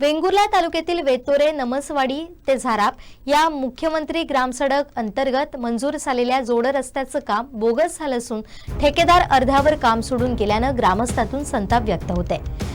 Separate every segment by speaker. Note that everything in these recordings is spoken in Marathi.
Speaker 1: वेंगुर्ला तालुक्यातील वेतोरे नमसवाडी ते झाराप या मुख्यमंत्री ग्रामसडक अंतर्गत मंजूर झालेल्या जोड रस्त्याचं काम बोगस झालं असून ठेकेदार अर्ध्यावर काम सोडून गेल्यानं ग्रामस्थातून संताप व्यक्त होत आहे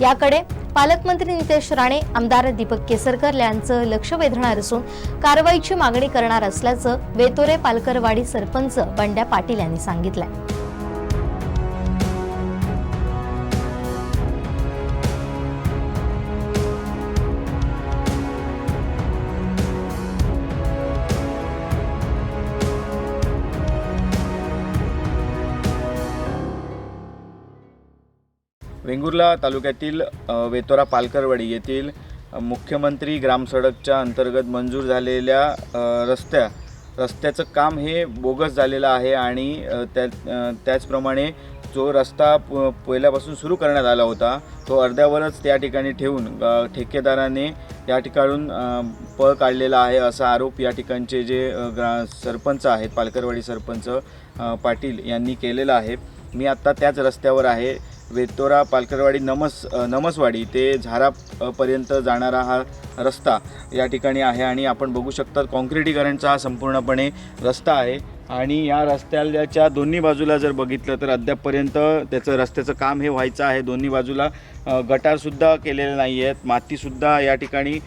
Speaker 1: याकडे पालकमंत्री नितेश राणे आमदार दीपक केसरकर यांचं लक्ष वेधणार असून कारवाईची मागणी करणार असल्याचं वेतोरे पालकरवाडी सरपंच बंड्या पाटील यांनी सांगितलं
Speaker 2: वेंगुर्ला तालुक्यातील वेतोरा पालकरवाडी येथील मुख्यमंत्री ग्रामसडकच्या अंतर्गत मंजूर झालेल्या रस्त्या रस्त्याचं काम हे बोगस झालेलं आहे आणि त्या त्याचप्रमाणे जो रस्ता प पहिल्यापासून सुरू करण्यात आला होता तो अर्ध्यावरच त्या ठिकाणी ठेवून ठेकेदाराने या ठिकाणून पळ काढलेला आहे असा आरोप या ठिकाणचे जे ग्रा सरपंच आहेत पालकरवाडी सरपंच पाटील यांनी केलेला आहे. मी आत्ता त्याच रस्त्यावर आहे. वेतोरा पालकरवाडी नमस नमसवाडी ते झारापर्यंत जाणारा हा रस्ता या ठिकाणी आहे आणि आपण बघू शकता कॉन्क्रिटीकरणचा हा संपूर्णपणे रस्ता आहे. आणि या रस्त्याच्या दोन्ही बाजूला जर बघितलं तर अद्यापपर्यंत त्याचं रस्त्याचं काम हे व्हायचं आहे. दोन्ही बाजूला गटारसुद्धा केलेले नाही आहेत मातीसुद्धा या ठिकाणी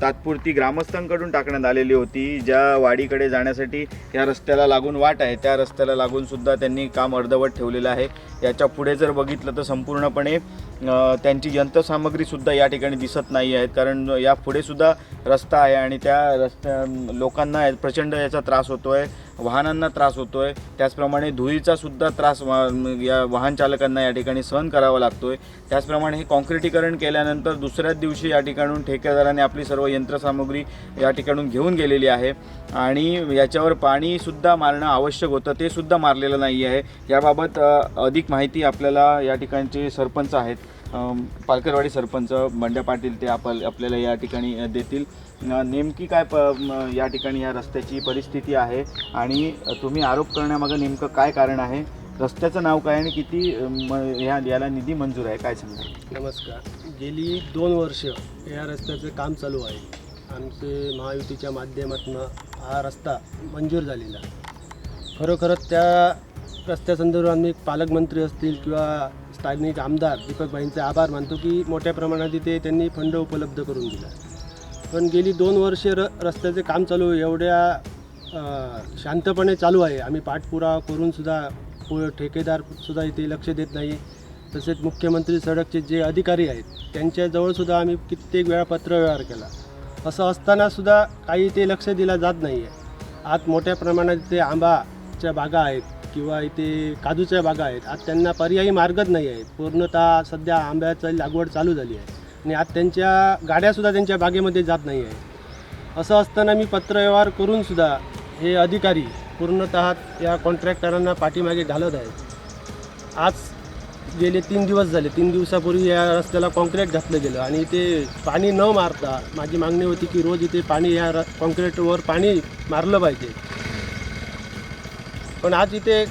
Speaker 2: तात्पुरती ग्रामस्थांकडून टाकण्यात आलेली होती. ज्या वाडीकडे जाण्यासाठी या रस्त्याला लागून वाट आहे त्या रस्त्याला लागूनसुद्धा त्यांनी काम अर्धवट ठेवलेलं आहे. याच्यापुढे जर बघितलं तर संपूर्णपणे त्यांची यंत्रसामग्रीसुद्धा या ठिकाणी दिसत नाही आहेत. कारण या पुढेसुद्धा रस्ता आहे आणि त्या रस्त्या लोकांना प्रचंड याचा त्रास होतो आहे वाहनांना त्रास होतो आहे त्याचप्रमाणे धुळीचा सुद्धा त्रास वा- या वाहन चालकांना या ठिकाणी सहन करावा लागतो आहे त्याचप्रमाणे हे कॉन्क्रिटीकरण केल्यानंतर दुसऱ्याच दिवशी या ठिकाणून ठेकेदाराने आपली सर्व यंत्रसामुग्री या ठिकाणून घेऊन गेलेली आहे. आणि याच्यावर पाणीसुद्धा मारणं आवश्यक होतं. ते सुद्धा मारलेलं नाही आहे याबाबत अधिक माहिती आपल्याला या ठिकाणचे सरपंच आहेत. पालकरवाडी सरपंच बंड्या पाटील ते आप आपल्याला या ठिकाणी देतील. नेमकी काय प म, या ठिकाणी या रस्त्याची परिस्थिती आहे आणि तुम्ही आरोप करण्यामागं नेमकं काय कारण आहे? रस्त्याचं नाव काय आणि किती म, या याला निधी मंजूर आहे? काय सांगा
Speaker 3: नमस्कार. गेली दोन वर्ष या रस्त्याचं काम चालू आहे. आमचे महायुतीच्या माध्यमातून हा रस्ता मंजूर झालेला. खरोखरच त्या रस्त्यासंदर्भात मी पालकमंत्री असतील किंवा स्थानिक आमदार दीपकबाईंचे आभार मानतो की मोठ्या प्रमाणात इथे त्यांनी फंड उपलब्ध करून दिला. पण गेली दोन वर्षे र रस्त्याचे काम चालू एवढ्या शांतपणे चालू आहे. आम्ही पाठपुरावा करूनसुद्धा पु ठेकेदारसुद्धा इथे लक्ष देत नाही तसेच मुख्यमंत्री सडकचे जे अधिकारी आहेत त्यांच्याजवळसुद्धा आम्ही कित्येक वेळा पत्रव्यवहार केला. असं असतानासुद्धा काही ते लक्ष दिलं जात नाही आहे आज मोठ्या प्रमाणात इथे आंबाच्या बागा आहेत किंवा इथे काजूच्या बागा आहेत. आज त्यांना पर्यायी मार्गच नाही आहेत पूर्णतः सध्या आंब्याची लागवड चालू झाली आहे. आणि आज त्यांच्या गाड्यासुद्धा त्यांच्या बागेमध्ये जात नाही आहे. असं असताना मी पत्रव्यवहार करूनसुद्धा हे अधिकारी पूर्णतः या कॉन्ट्रॅक्टरांना पाठीमागे घालत आहेत. आज गेले तीन दिवस झाले. तीन दिवसापूर्वी या रस्त्याला कॉन्क्रीट घातलं गेलं आणि इथे पाणी न मारता माझी मागणी होती की रोज इथे पाणी या र कॉन्क्रीटवर पाणी मारलं पाहिजे. पण आज इथे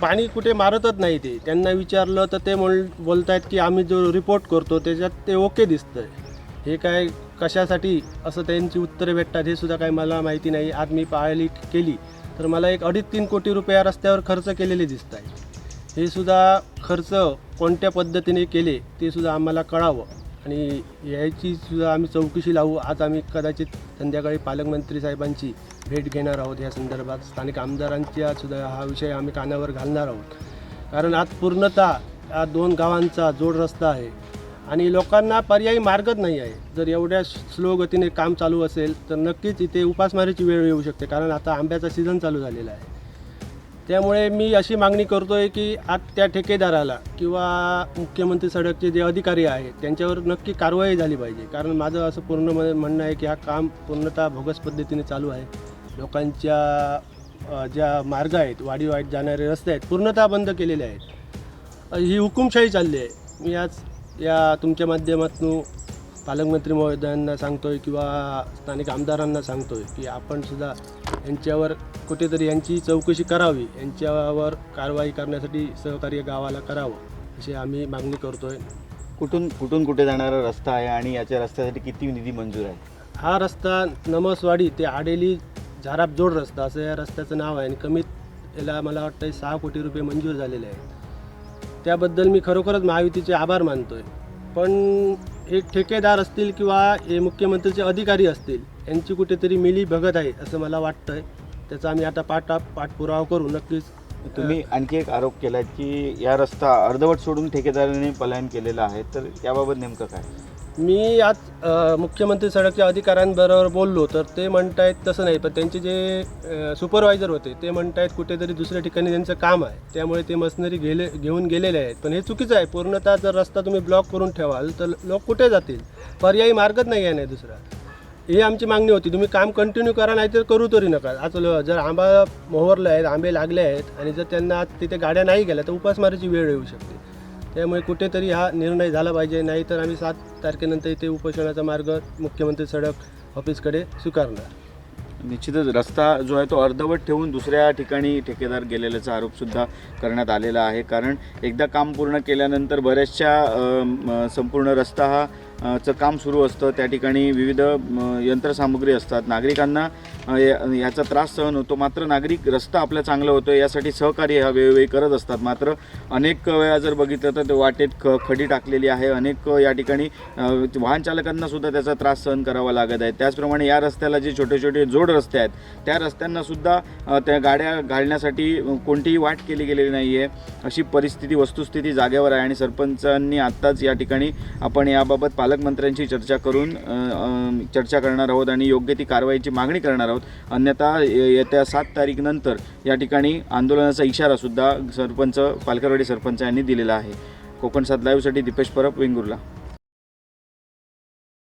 Speaker 3: पाणी कुठे मारतच नाही ते. त्यांना विचारलं तर ते बोल बोलत आहेत की आम्ही जो रिपोर्ट करतो त्याच्यात ते ओके दिसतं आहे हे काय कशासाठी? असं त्यांची उत्तरे भेटतात हे सुद्धा काही मला माहिती नाही. आज मी पाळली केली तर मला एक अडीच तीन कोटी रुपया रस्त्यावर खर्च केलेले दिसत आहे हे सुद्धा खर्च कोणत्या पद्धतीने केले ते सुद्धा आम्हाला कळावं. आणि याची सुद्धा आम्ही चौकशी लावू. आज आम्ही कदाचित संध्याकाळी पालकमंत्री साहेबांची भेट घेणार आहोत. या संदर्भात स्थानिक आमदारांच्या सुद्धा हा विषय आम्ही कानावर घालणार आहोत. कारण आज पूर्णतः या दोन गावांचा जोड रस्ता आहे आणि लोकांना पर्यायी मार्गच नाही आहे. जर एवढ्या स्लो गतीने काम चालू असेल तर नक्कीच इथे उपासमारीची वेळ येऊ शकते. कारण आता आंब्याचा सीझन चालू झालेला आहे. त्यामुळे मी अशी मागणी करतो आहे की आज त्या ठेकेदाराला किंवा मुख्यमंत्री सडकचे जे अधिकारी आहेत त्यांच्यावर नक्की कारवाई झाली पाहिजे. कारण माझं असं पूर्ण म- म्हणणं आहे की हा काम पूर्णतः भोगस पद्धतीने चालू आहे. लोकांच्या ज्या मार्ग आहेत वाडी वाईट जाणारे रस्ते आहेत पूर्णतः बंद केलेले आहेत. ही हुकुमशाही चालली आहे. मी आज या तुमच्या माध्यमातून पालकमंत्री महोदयांना सांगतोय किंवा स्थानिक आमदारांना सांगतोय की आपण सुद्धा यांच्यावर कुठेतरी यांची चौकशी करावी यांच्यावर कारवाई करण्यासाठी सहकार्य गावाला करावं अशी आम्ही मागणी करतोय.
Speaker 2: कुठून कुठून कुठे जाणारा रस्ता आहे आणि याच्या रस्त्यासाठी किती निधी मंजूर आहे?
Speaker 3: हा रस्ता नमसवाडी ते आडेली झाराप जोड रस्ता असं या रस्त्याचं नाव आहे आणि कमीत याला मला वाटतं सहा कोटी रुपये मंजूर झालेले आहेत त्याबद्दल मी खरोखरच महायुतीचे आभार मानतोय. पण हे ठेकेदार असतील किंवा हे मुख्यमंत्रीचे अधिकारी असतील यांची कुठेतरी मिली भगत आहे असं मला वाटतं आहे त्याचा आम्ही आता पाठ पाठपुरावा करू नक्कीच.
Speaker 2: तुम्ही आणखी एक आरोप केला की या रस्ता अर्धवट सोडून ठेकेदाराने पलायन केलेलं आहे तर याबाबत नेमकं काय?
Speaker 3: मी आज मुख्यमंत्री सडकच्या अधिकाऱ्यांबरोबर बोललो तर ते म्हणत आहेत तसं नाही पण त्यांचे जे सुपरवायझर होते ते म्हणत आहेत कुठेतरी दुसऱ्या ठिकाणी त्यांचं काम आहे. त्यामुळे ते मशिनरी गेले घेऊन गेलेले आहेत. पण हे चुकीचं आहे. पूर्णतः जर रस्ता तुम्ही ब्लॉक करून ठेवाल तर लोक कुठे जातील? पर्यायी मार्गच नाही आहे नाही दुसरा. ही आमची मागणी होती. तुम्ही काम कंटिन्यू करा नाही तर करू तरी नका. आज जर आंबा मोहरले आहेत आंबे लागले आहेत आणि जर त्यांना आज तिथे गाड्या नाही गेल्या तर उपासमारीची वेळ येऊ शकते. त्यामुळे कुठेतरी हा निर्णय झाला पाहिजे. नाही तर आम्ही सात तारखेनंतर इथे उपोषणाचा मार्ग मुख्यमंत्री सडक ऑफिसकडे स्वीकारणार.
Speaker 2: निश्चितच रस्ता जो आहे तो अर्धवट ठेवून दुसऱ्या ठिकाणी ठेकेदार गेलेल्याचा आरोपसुद्धा करण्यात आलेला आहे. कारण एकदा काम पूर्ण केल्यानंतर बऱ्याचशा संपूर्ण रस्ता हा चं काम सुरू असतं. त्या ठिकाणी विविध यंत्रसामुग्री असतात. नागरिकांना याचा त्रास सहन होतो. मात्र नागरिक रस्ता आपला चांगला होतो यासाठी सहकार्य हा वेळोवेळी करत असतात. मात्र अनेक वेळा जर बघितलं तर ते वाटेत ख खडी टाकलेली आहे. अनेक या ठिकाणी वाहन चालकांना सुद्धा त्याचा त्रास सहन करावा लागत आहे. त्याचप्रमाणे या रस्त्याला जे छोटे छोटे जोड रस्ते आहेत त्या रस्त्यांना सुद्धा त्या गाड्या घालण्यासाठी कोणतीही वाट केली गेलेली नाही आहे अशी परिस्थिती वस्तुस्थिती जागेवर आहे आणि सरपंचांनी आत्ताच या ठिकाणी आपण याबाबत पालकमंत्र्यांशी चर्चा करून चर्चा करणार आहोत आणि योग्य ती कारवाईची मागणी करणार आहोत. अन्यथा ये- येत्या सात तारीख नंतर या ठिकाणी आंदोलनाचा इशारासुद्धा सरपंच पालकरवाडी सरपंच यांनी दिलेला आहे. कोकण सात लाईव्हसाठी दीपेश परब वेंगुर्ला.